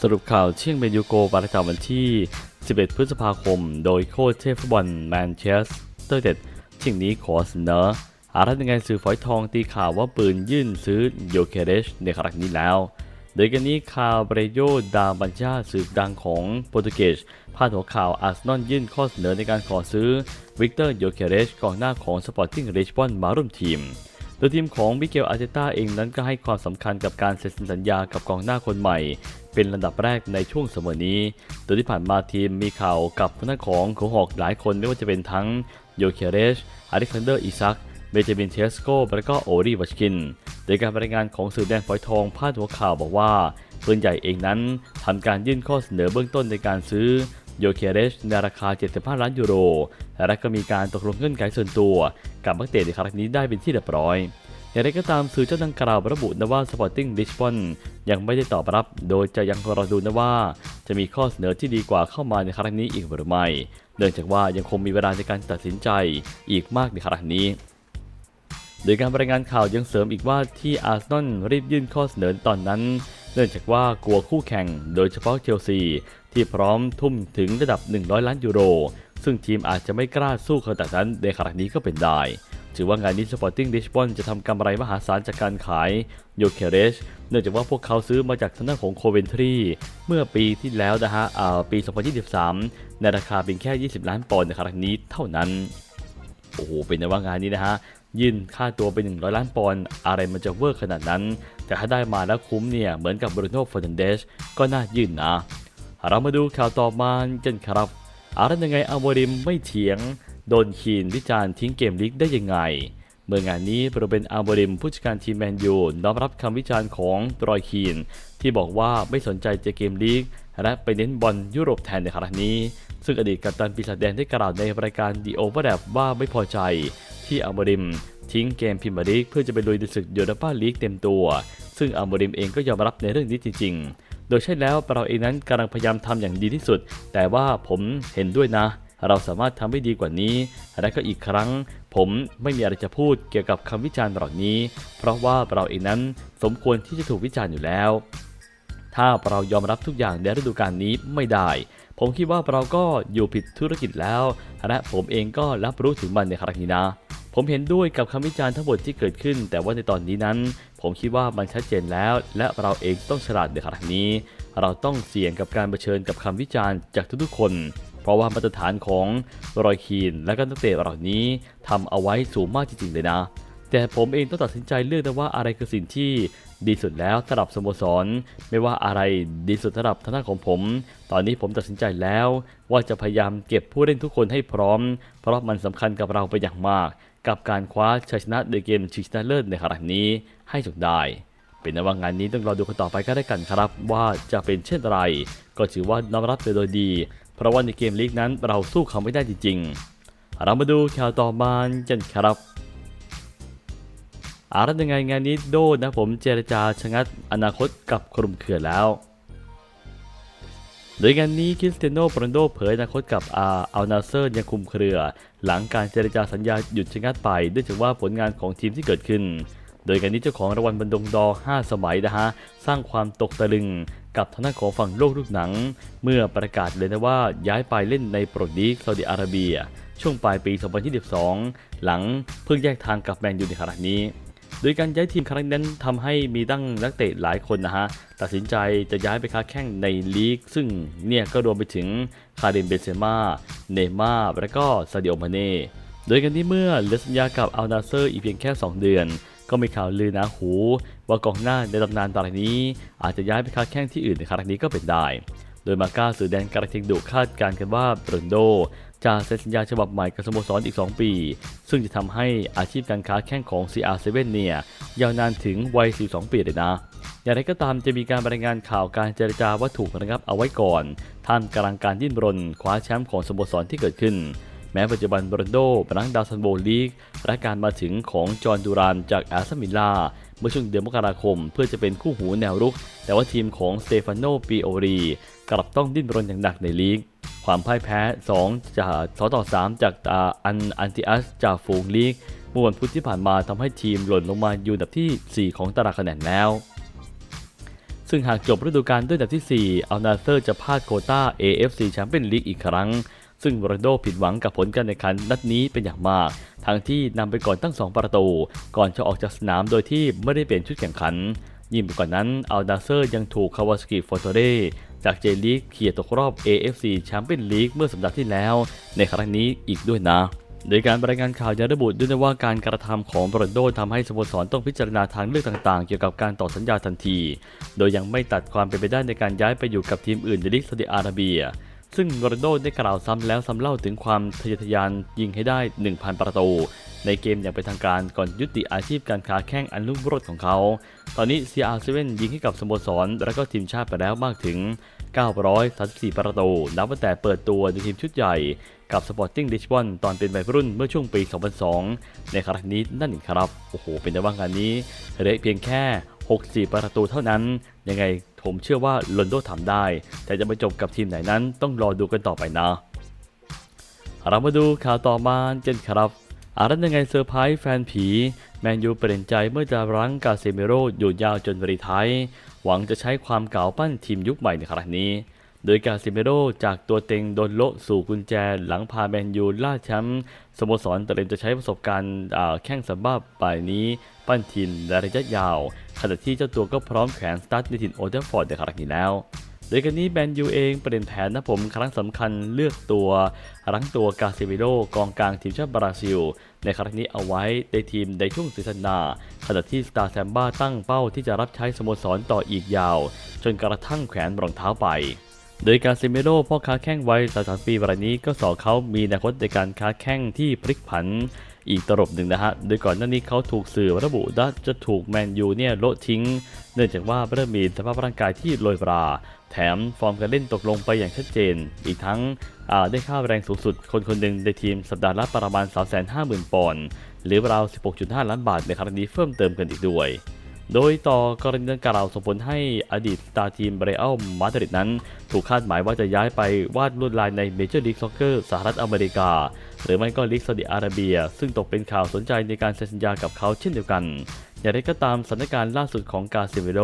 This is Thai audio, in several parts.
สรุปข่าวเชียงเบนยูโกประจำวันที่ 11 พฤษภาคม โดยโค้ชเทพฟุตบอลแมนเชสเตอร์เด็ดเที่ยงนี้ขอเสนออารัฐยังไงสื่อฝอยทองตีข่าวว่าปืนยื่นซื้อโยเคเรชในครั้งนี้แล้ว โดยกันนี้คาเบรโยดาบัญชาสืบดังของโปรตุเกสพาดหัวข่าวอาร์เซนอลยื่นข้อเสนอในการขอซื้อวิกเตอร์โยเคเรชกองหน้าของสปอร์ติ้งริชบอนมาร่วมทีม ดยทีมของมิเกลอาร์เตต้าเองนั้นก็ให้ความสำคัญกับการเซ็นสัญญากับกองหน้าคนใหม่ เป็นลำดับแรกในช่วงเสมอนี้ โดยที่ผ่านมาทีมมีข่าวกับทางด้านของโคหอกหลายคนไม่ว่าจะเป็นทั้งโยเคเรชอเล็กซานเดอร์อิซักเบนจามินเทสโกและก็โอรีวัชกิน โดยการรายงานของสื่อแดนฝอยทองพาดหัวข่าวบอกว่าปืนใหญ่เองนั้นทำการยื่นข้อเสนอเบื้องต้นในการซื้อ โยเคเรชในราคา 75 ล้านยูโร และก็มีการตกลงเงื่อนไขส่วนตัวกับนักเตะในครั้งนี้ได้เป็นที่เรียบร้อยอย่างไรก็ตามสื่อเจ้าดังกล่าวระบุนะว่า Sporting Lisbon ยังไม่ได้ตอบรับ โดยจะยังรอดูนะว่า จะมีข้อเสนอที่ดีกว่าเข้ามาในครั้งนี้อีกหรือไม่ เนื่องจากว่ายังคงมีเวลาในการตัดสินใจอีกมากในครั้งนี้โดยการรายงานข่าวยังเสริมอีกว่าที่อาร์เซนอลรีบยื่นข้อเสนอตอนนั้น เนื่องจากว่ากลัวคู่แข่งโดยเฉพาะเชลซี ที่พร้อมทุ่มถึงระดับ 100 ล้านยูโร ซึ่งทีมอาจจะไม่กล้าสู้ขนาดนั้นในครั้งนี้ก็เป็นได้ ถือว่างานนี้ Sporting Lisbon จะทำกำไรมหาศาลจากการขายโยเคเรชเนื่องจากว่าพวกเขาซื้อมาจากทางด้านของโคเวนทรีเมื่อปีที่แล้วนะฮะอ่าปี 2023 ในราคาเพียงแค่ 20 ล้านปอนด์ในครั้งนี้เท่านั้นโอ้โหเป็นในว่างานนี้นะฮะยื่นค่าตัวเป็น100 ล้านปอนด์อะไรมันจะเวอร์ขนาดนั้น แต่ถ้าได้มาแล้วคุ้มเนี่ย เหมือนกับบรูโน่ฟอร์นันเดสก็น่ายื่นนะ เรามาดูข่าวต่อมากันครับอะไรยังไงอาโมริมไม่เถียง โดนคีนวิจารณ์ทิ้งเกมลีกได้ยังไง เมื่องานนี้โรเบนอาโมริมผู้จัดการทีมแมนยูน้อมรับคำวิจารณ์ของรอยคีน ที่บอกว่าไม่สนใจจะเกมลีกและไปเน้นบอลยุโรปแทนในครั้งนี้ ซึ่งอดีตกัปตันปีศาจแดงได้กล่าวในรายการ The Overlap ว่าไม่พอใจ ที่อัลโมริม ทิ้งเกมพรีเมียร์ลีกเพื่อจะไปลุยในศึกยูโรปาลีกเต็มตัว ซึ่งอัลโมริมเองก็ยอมรับในเรื่องนี้จริง ๆ โดยใช่แล้วเราเองนั้นกำลังพยายามทำอย่างดีที่สุด แต่ว่าผมเห็นด้วยนะ เราสามารถทำให้ดีกว่านี้ และก็อีกครั้ง ผมไม่มีอะไรจะพูดเกี่ยวกับคำวิจารณ์เหล่านี้ เพราะว่าเราเองนั้นสมควรที่จะถูกวิจารณ์อยู่แล้ว ถ้าเรายอมรับทุกอย่างในฤดูกาลนี้ไม่ได้ผมคิดว่าเราก็อยู่ผิดธุรกิจแล้ว และผมเองก็รับรู้ถึงมันในครั้งนี้นะ ผมเห็นด้วยกับคำวิจารณ์ทั้งหมดที่เกิดขึ้น แต่ว่าในตอนนี้นั้น ผมคิดว่ามันชัดเจนแล้ว และเราเองต้องฉลาดในครั้งนี้ เราต้องเสี่ยงกับการเผชิญกับคำวิจารณ์จากทุกๆคน เพราะว่ามาตรฐานของรอยคีนและก็นักเตะเหล่านี้ทำเอาไว้สูงมากจริงๆเลยนะ แต่ผมเองต้องตัดสินใจเลือกนะว่าอะไรคือสิ่งที่ดีสุดแล้วสำหรับสโมสร ไม่ว่าอะไรดีสุดสำหรับทางด้านของผม ตอนนี้ผมตัดสินใจแล้ว ว่าจะพยายามเก็บผู้เล่นทุกคนให้พร้อม เพราะมันสำคัญกับเราไปอย่างมาก กับการคว้าชัยชนะในเกมชิงชนะเลิศในครั้งนี้ให้จงได้ เป็นนว่างานนี้ต้องรอดูกันต่อไปก็ได้กันครับ ว่าจะเป็นเช่นไร ก็ถือว่าน้อมรับไปโดยดี เพราะว่าในเกมลีกนั้นเราสู้เขาไม่ได้จริงๆ เรามาดูข่าวต่อมากันครับอารัยังไงงานนี้โดนะผมเจรจาชะงัดอนาคตกับครุมเขื่อนแล้ว โดยงานนี้คริสเตียโนโรนัลโดเผยอนาคตกับอาอัลนาเซอร์ยังคุมเครือ หลังการเจรจาสัญญาหยุดชะงัดไปเนื่องจากว่าผลงานของทีมที่เกิดขึ้น โดยการนี้เจ้าของรางวัลบันดงดอ 5 สมัยนะฮะ สร้างความตกตะลึงกับทางด้านของฝั่งโลกลูกหนัง เมื่อประกาศเลยนะว่าย้ายไปเล่นในโปรลีกซาอุดิอาระเบีย ช่วงปลายปี 2022 หลังเพิ่งแยกทางกับแมนยูในขณะนี้ โดยการย้ายทีมครั้งนั้นทำให้มีตั้งนักเตะหลายคนนะฮะ ตัดสินใจจะย้ายไปค้าแข่งในลีก ซึ่งเนี่ยก็รวมไปถึงคาริมเบเซม่าเนม่าและก็ซาดิโอมาเน่โดยกันที่เมื่อเลสัญญากับอัลนาเซอร์อีกเพียงแค่ 2 เดือน ก็มีข่าวลือนะหู ว่ากองหน้าในตำนานตอนนี้ อาจจะย้ายไปค้าแข่งที่อื่นในครั้งนี้ก็เป็นได้ โดยมาก้าสื่อแดนการะเทงดุคาดการณ์กันว่าบรนโดจะเซ็นสัญญาฉบับใหม่กับสโมสรอีก 2 ปี ซึ่งจะทำให้อาชีพการค้าแข่งของ CR7 เนี่ยยาวนานถึงวัย42ปีเลยนะ อย่างไรก็ตามจะมีการรายงานข่าวการเจรจาว่าถูกระงับเอาไว้ก่อน ท่ามกลางการดิ้นรนคว้าแชมป์ของสโมสรที่เกิดขึ้น แม้ปัจจุบันบรนโดนักดาวซันโบลีก และการมาถึงของจอห์นดูรานจากแอสตันวิลล่าเมื่อช่วงเดือนมกราคม เพื่อจะเป็นคู่หูแนวรุก แต่ว่าทีมของสเตฟานโนปิโอรี กลับต้องดิ้นรนอย่างหนักในลีก ความพ่ายแพ้ 2 จาก2ต่อ 3 จากอันอันติอัสจากฟูงลีกเมื่อวันพุธที่ผ่านมาทำให้ทีมหล่นลงมาอยู่อันดับที่ 4 ของตารางคะแนนแล้ว ซึ่งหากจบฤดูกาลด้วยอันดับที่ 4 อัลนาเซอร์จะพลาดโคต้า AFC แชมเปี้ยนลีกอีกครั้ง ซึ่งโรนโดผิดหวังกับผลการแข่งขันนัดนี้เป็นอย่างมาก ทั้งที่นำไปก่อนตั้ง 2 ประตู ก่อนจะออกจากสนามโดยที่ไม่ได้เปลี่ยนชุดแข่งขันยิ่งไปกว่านั้นอัลนาเซอร์ยังถูกคาวาสกิฟอร์โตเร จากเจลีกเขี่ยตกรอบ AFC แชมเปี้ยนลีกเมื่อสัปดาห์ที่แล้ว ในครั้งนี้อีกด้วยนะ โดยการรายงานข่าวยังระบุด้วยนะว่าการกระทำของโรนโดทำให้สโมสรต้องพิจารณาทางเลือกต่างๆ เกี่ยวกับการต่อสัญญาทันที โดยยังไม่ตัดความเป็นไปได้ในการย้ายไปอยู่กับทีมอื่นในลีกซาอุดิอาระเบีย ซึ่งโรนัลโดได้กล่าวซ้ำแล้วซ้ำเล่าถึงความทะเยอทะยานยิงให้ได้ 1,000 ประตู ในเกมอย่างเป็นทางการก่อนยุติอาชีพการค้าแข่งอันรุ่งโรจน์ของเขา ตอนนี้ CR7 ยิงให้กับสโมสร และก็ทีมชาติไปแล้วมากถึง 934 ประตู นับตั้งแต่เปิดตัวในทีมชุดใหญ่ กับสปอร์ติ้งลิชบอนตอนเป็นวัยรุ่นเมื่อช่วงปี 2002 ในครั้งนี้นั่นเองครับ โอ้โห เป็นแต่ว่างานนี้เหลือเพียงแค่ 64 ประตูเท่านั้น ยังไง ผมเชื่อว่าลอนโดทำได้ แต่จะไปจบกับทีมไหนนั้นต้องรอดูกันต่อไปนะ เรามาดูข่าวต่อมาเจนครับอารันยังไงเซอร์ไพรส์แฟนผี แมนยูเปลี่ยนใจเมื่อจะรั้งกาเซเมโรอยู่ยาวจนบรีไทายหวังจะใช้ความเก่าปั้นทีมยุคใหม่ในครั้งนี้ โดยกาเซเมโรจากตัวเต็งโดนโละสู่กุญแจหลังพาแมนยูล่าแชมป์สโมสรเตรียมจะใช้ประสบการณ์แข้งสัมบ้าป่ายนี้ ปั้นทีมในระยะยาว ขณะที่เจ้าตัวก็พร้อมแขวนสตาร์ทในถิ่นโอเดอร์ฟอร์ดในครั้งนี้แล้วโดยกันนี้แมนยูเองเปลี่ยนแผนนะผมครั้งสำคัญเลือกตัวรั้งตัวกาเซมิโรกองกลางทีมชาติบราซิล ในครั้งนี้เอาไว้ในทีมในช่วงซีซั่นหน้าขณะที่สตาร์แซมบ้าตั้งเป้าที่จะรับใช้สโมสรต่ออีกยาว จนกระทั่งแขวนรองเท้าไป โดยการเซเมโรพ่อค้าแข้งวัย33ปีรายนี้ก็สอเขามีอนาคตในการค้าแข้งที่พลิกผันอีกตลบหนึ่งนะฮะ โดยก่อนหน้านี้เขาถูกสื่อระบุว่าจะถูกแมนยูเนี่ยโละทิ้ง เนื่องจากว่าเริ่มมีสภาพร่างกายที่โรยราแถมฟอร์มการเล่นตกลงไปอย่างชัดเจน อีกทั้งได้ค่าแรงสูงสุดคนคนหนึ่งในทีมสัปดาห์ละประมาณ 350,000 ปอนด์หรือราว 16.5 ล้านบาทในครั้งนี้เพิ่มเติมกันอีกด้วย โดยต่อกรณีดังกล่าวส่งผลให้อดีตตาทีมเบรอัลมาดริดนั้น ถูกคาดหมายว่าจะย้ายไปวาดลวดลายในเมเจอร์ลีกซ็อกเกอร์สหรัฐอเมริกา หรือไม่ก็ลีกซาอุดิอาระเบีย ซึ่งตกเป็นข่าวสนใจในการเซ็นสัญญากับเขาเช่นเดียวกันอย่างไรก็ตามสถานการณ์ล่าสุดของกาเซเวโร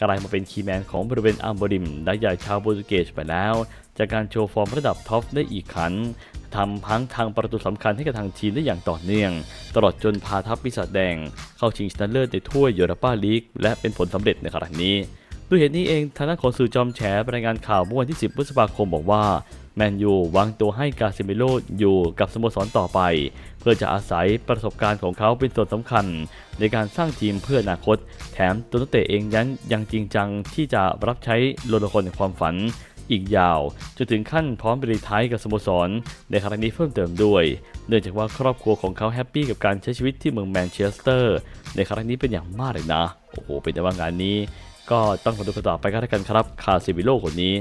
กลายมาเป็นคีแมนของบริเวณอัมบริมได้ใหญ่ชาวโปรตุเกสไปแล้ว จากการโชว์ฟอร์มระดับท็อปได้อีกครั้ง ทำพังทางประตูสำคัญให้กับทางทีมได้อย่างต่อเนื่อง ตลอดจนพาทัพปีศาจแดง เข้าชิงชนะเลิศในถ้วยยูโรปาลีกและเป็นผลสำเร็จในครั้งนี้ด้วยเหตุนี้เองทางด้านของสื่อจอมแฉรายงานข่าวเมื่อวันที่ 10 พฤษภาคมบอกว่าแมนยูวางตัวให้กาเซมิโลอยู่กับสโมสรต่อไป เพื่อจะอาศัยประสบการณ์ของเขาเป็นส่วนสำคัญ ในการสร้างทีมเพื่ออนาคต แถมตัวนักเตะเองยันยังจริงจังที่จะรับใช้โลลคนในความฝัน อีกยาวจนถึงขั้นพร้อมไปรีทายกับสโมสรในครั้งนี้เพิ่มเติมด้วย เนื่องจากว่าครอบครัวของเขาแฮปปี้กับการใช้ชีวิตที่เมืองแมนเชสเตอร์ ในครั้งนี้เป็นอย่างมากเลยนะ โอ้โห เป็นแต่ว่างานนี้ ก็ต้องมาดูกันต่อไปกันแล้วกันครับคาซิบิโลคนนี้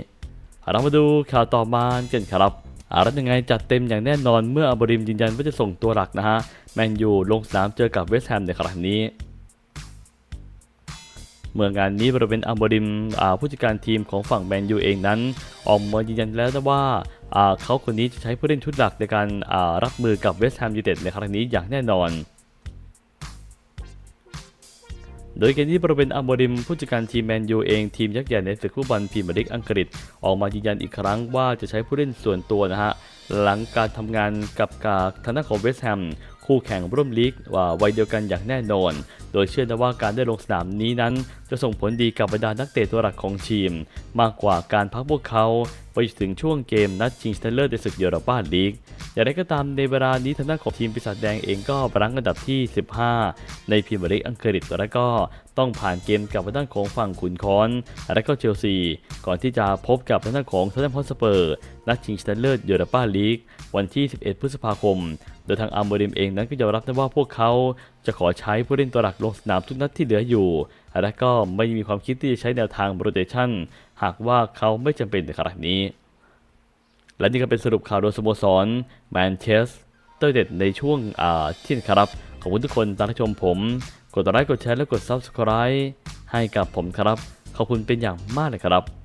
เรามาดูข่าวต่อมากันครับอารัตยังไงจัดเต็มอย่างแน่นอนเมื่ออัลบริมยืนยันว่าจะส่งตัวหลักนะฮะแมนยูลงสนามเจอกับเวสต์แฮมในครั้งนี้ เมื่องานนี้บริเวณอัมบริมผู้จัดการทีมของฝั่งแมนยูเองนั้น ออกมายืนยันแล้วนะว่าเขาคนนี้จะใช้ผู้เล่นชุดหลักในการรับมือกับเวสต์แฮมยูไนเต็ดในครั้งนี้อย่างแน่นอนโดยเกมที่บริเวณอัมบริมผู้จัดการทีมแมนยูเองทีมยักษ์ใหญ่ในศึกฟุตบอลพรีเมียร์ลีกอังกฤษ ออกมายืนยันอีกครั้งว่าจะใช้ผู้เล่นส่วนตัวนะฮะ หลังการทำงานกับกาทางด้านของเวสต์แฮม คู่แข่งร่วมลีกว่าวัยเดียวกันอย่างแน่นอน โดยเชื่อนะว่าการได้ลงสนามนี้นั้น จะส่งผลดีกับบรรดานักเตะตัวหลักของทีม มากกว่าการพักพวกเขา ไปถึงช่วงเกมนัดชิงชนะเลิศในศึกยูโรปาลีกอย่างไรก็ตามในเวลานี้ทางด้านของทีมปีศาจแดงเองก็รั้งอันดับที่ 15 ในพรีเมียร์ลีกอังกฤษและก็ต้องผ่านเกมกับทางด้านของฝั่งขุนคอนและก็เชลซี ก่อนที่จะพบกับทางด้านของทัตแนมฮอตสเปอร์ นัดชิงชนะเลิศยูโรปาลีก วันที่ 11 พฤษภาคม โดยทางอัมเบริมเองนั้นก็ยอมรับนะว่าพวกเขาจะขอใช้ผู้เล่นตัวหลักลงสนามทุกนัดที่เหลืออยู่ และก็ไม่มีความคิดที่จะใช้แนวทางโรเตชันหากว่าเขาไม่จำเป็นในขณะนี้ และนี่ก็เป็นสรุปข่าวโดยสโมสรแมนเชสเตอร์เด็ดในช่วงอ่าเที่ยงครับ ขอบคุณทุกคนตามรับชมผม กดไลค์กดแชร์และกด Subscribe ให้กับผมครับ ขอบคุณเป็นอย่างมากเลยครับ